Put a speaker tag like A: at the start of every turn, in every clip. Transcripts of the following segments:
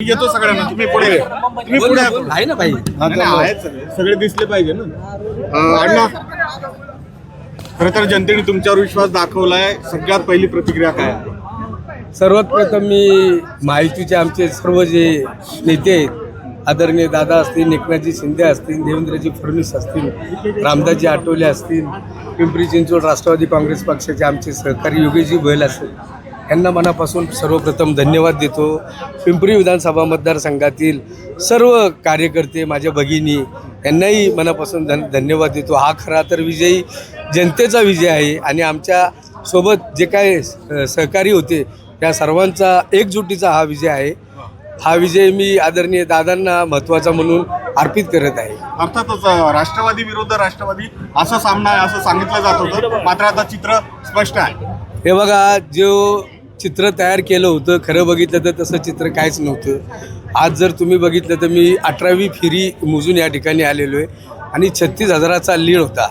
A: येतो सगळ्यांना तुम्ही पुढे. तुम्ही पुढे.
B: आहे ना भाई
A: सगळे दिसले पाहिजे ना अं, अण्णा खरं तर जनतेने तुमच्यावर विश्वास दाखवलाय सगळ्यात पहिली प्रतिक्रिया काय आहे?
B: सर्वात प्रथम मी माहितीचे आमचे सर्व जे नेते आहेत आदरणीय दादा असतील एकनाथजी शिंदे असतील देवेंद्रजी फडणवीस असतील रामदासजी आठवले असतील पिंपरी चिंचवड राष्ट्रवादी काँग्रेस पक्षाचे आमचे सहकारी योगेशजी बैल असतील यांना मनापासून सर्वप्रथम धन्यवाद देतो. पिंपरी विधानसभा मतदारसंघातील सर्व कार्यकर्ते माझ्या भगिनी यांनाही मनापासून धन धन्यवाद देतो. हा खरा तर विजयी जनतेचा विजय आहे आणि आमच्यासोबत जे काय सहकारी होते त्या सर्वांचा एकजुटीचा हा विजय आहे. हा विजय मी आदरणीय दादांना महत्त्वाचा म्हणून अर्पित करत आहे.
A: अर्थातच राष्ट्रवादी विरुद्ध राष्ट्रवादी असा सामना आहे असं सांगितलं जात होतं. मात्र आता चित्र स्पष्ट आहे.
B: हे बघा जो चित्र तयार केलं होतं खरं बघितलं तर तसं चित्र काहीच नव्हतं. आज जर तुम्ही बघितलं तर मी अठरावी फेरी मोजून या ठिकाणी आलेलो आहे आणि छत्तीस हजाराचा लीड होता.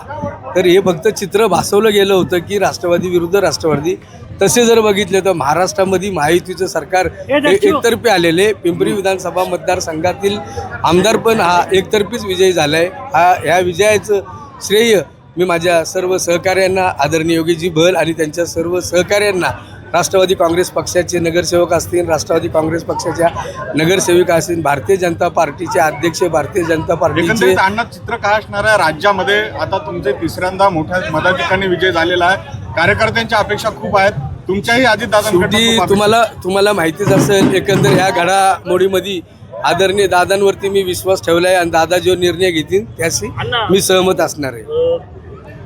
B: तर हे फक्त चित्र भासवलं गेलं होतं की राष्ट्रवादी विरुद्ध राष्ट्रवादी. तसे जर बघितले तर महाराष्ट्रामध्ये महायुतीचं सरकार एकतर्फी आलेले पिंपरी विधानसभा मतदारसंघातील आमदार पण हा एकतर्फीच विजयी झाला आहे हा ह्या विजयाचं श्रेय मी माझ्या सर्व सहकाऱ्यांना आदरणीय योगीजी भल आणि त्यांच्या सर्व सहकाऱ्यांना राष्ट्रवादी काँग्रेस पक्षाचे नगरसेवक असतील राष्ट्रवादी काँग्रेस पक्षाच्या नगरसेविका असतील भारतीय जनता पार्टीचे अध्यक्ष भारतीय जनता पार्टीचे
A: अण्णा चित्र काय असणार आहे? राज्यामध्ये आता तुमचे तिसऱ्यांदा मोठ्या मताधिकाने विजय झालेला आहे. कार्यकर्त्यांच्या अपेक्षा खूप आहेत. तुमच्याही
B: शेवटी
A: अजित
B: तुम्हाला तुम्हाला माहितीच असेल एकंदर ह्या घडामोडीमध्ये आदरणीय दादांवरती मी विश्वास ठेवला आहे आणि दादा जो निर्णय घेतील त्याशी मी सहमत असणार आहे.
C: अ,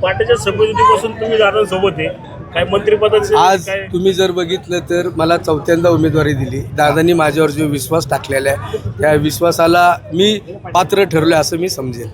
C: पार्टीच्या सभेपासून तुम्ही दादांसोबत आहे. काय मंत्रिपदाचे
B: आज
C: काय?
B: तुम्ही जर बघितलं तर मला चौथ्यांदा उमेदवारी दिली. दादांनी माझ्यावर जो विश्वास टाकलेला आहे त्या विश्वासाला मी पात्र ठरलो असं मी समजेल